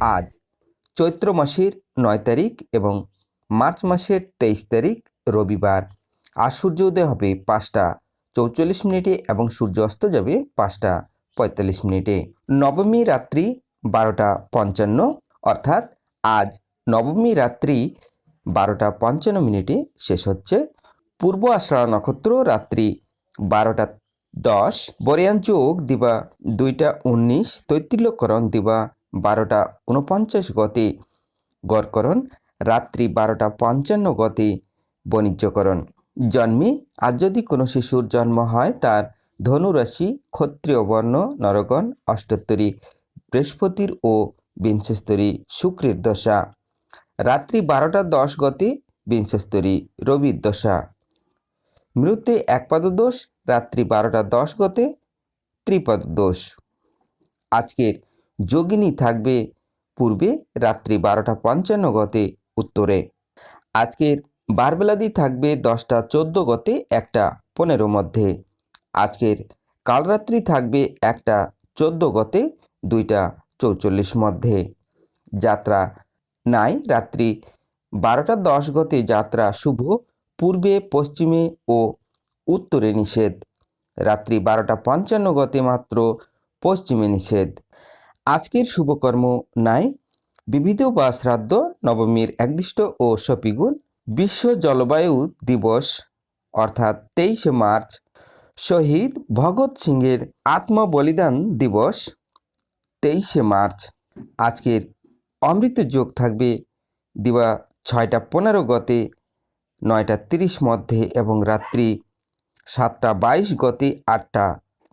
আজ। চৈত্র মাসের নয় তারিখ এবং মার্চ মাসের তেইশ তারিখ রবিবার। আজ সূর্যোদয় হবে পাঁচটা চৌচল্লিশ মিনিটে এবং সূর্য অস্ত যাবে পাঁচটা পঁয়তাল্লিশ মিনিটে। নবমী রাত্রি বারোটা পঞ্চান্ন, অর্থাৎ আজ নবমী রাত্রি বারোটা পঞ্চান্ন মিনিটে শেষ হচ্ছে। পূর্ব আষাঢ় নক্ষত্র রাত্রি বারোটা দশ, বরিয়ান যোগ দিবা দুইটা উনিশ তৈতিল্যকরণ দিবা বারোটা উনপঞ্চাশ গতে, গড়করণ, রাত্রি বারোটা পঞ্চান্ন গতি, বাণিজ্যকরণ। জন্মে আজ যদি কোনো শিশুর জন্ম হয় তার ধনুরাশি, ক্ষত্রিয় বর্ণ, নরগণ, অষ্টোত্তরী, বৃহস্পতির ও বিংশস্তরী শুক্রের দশা। রাত্রি বারোটা দশ গতি, বিংশস্তরী রবির দশা। মৃত্যু একপাদ দোষ রাত্রি বারোটা দশ গতে ত্রিপদ দোষ আজকের যোগিনী থাকবে পূর্বে রাত্রি বারোটা পঞ্চান্ন গতে উত্তরে। আজকের বারবেলাদি থাকবে দশটা চোদ্দ গতে একটা পনেরো মধ্যে। আজকের কালরাত্রি থাকবে একটা চোদ্দ গতে দুইটা চৌচল্লিশ মধ্যে। যাত্রা নাই রাত্রি বারোটা দশ গতে যাত্রা শুভ, পূর্বে, পশ্চিমে ও উত্তরে নিষেধ। রাত্রি বারোটা পঞ্চান্ন গতে মাত্র পশ্চিমে নিষেধ। আজকের শুভকর্ম নাই। বিবিধ বা শ্রাদ্ধ নবমীর একদিষ্ট ও সপিগুণ বিশ্ব জলবায়ু দিবস, অর্থাৎ তেইশে মার্চ, শহীদ ভগৎ সিংয়ের আত্মবলিদান দিবস, তেইশে মার্চ। আজকের অমৃত যোগ থাকবে দিবা ছয়টা পনেরো গতে, নয়টা তিরিশ মধ্যে এবং রাত্রি সাতটা বাইশ গতে, আটটা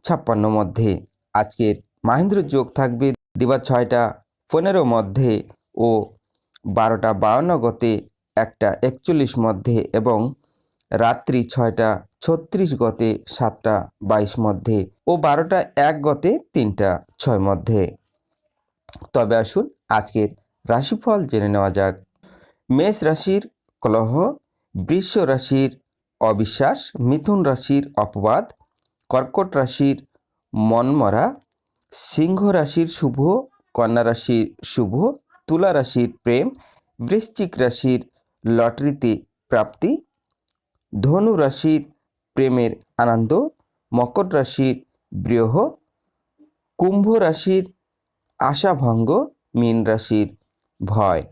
ছাপ্পান্ন মধ্যে। আজকের মাহেন্দ্র যোগ থাকবে দিবা ছয়টা, পনেরো মধ্যে ও বারোটা বাউন্ন গতে একটা একচল্লিশ মধ্যে এবং রাত্রি ছয়টা ছত্রিশ গতে সাতটা বাইশ মধ্যে ও বারোটা এক গতে তিনটা ছয় মধ্যে। তবে আসুন আজকের রাশিফল জেনে নেওয়া যাক। মেষ রাশির কলহ, বৃষ রাশির অবিশ্বাস, মিথুন রাশির অপবাদ, কর্কট রাশির মনমরা সিংহ রাশির শুভ, কন্যা রাশির শুভ, তুলা রাশির প্রেম, বৃশ্চিক রাশির লটারিতে প্রাপ্তি, ধনু রাশির প্রেমের আনন্দ, মকর রাশির বৃহ কুম্ভ রাশির আশাভঙ্গ, মীন রাশির ভয়।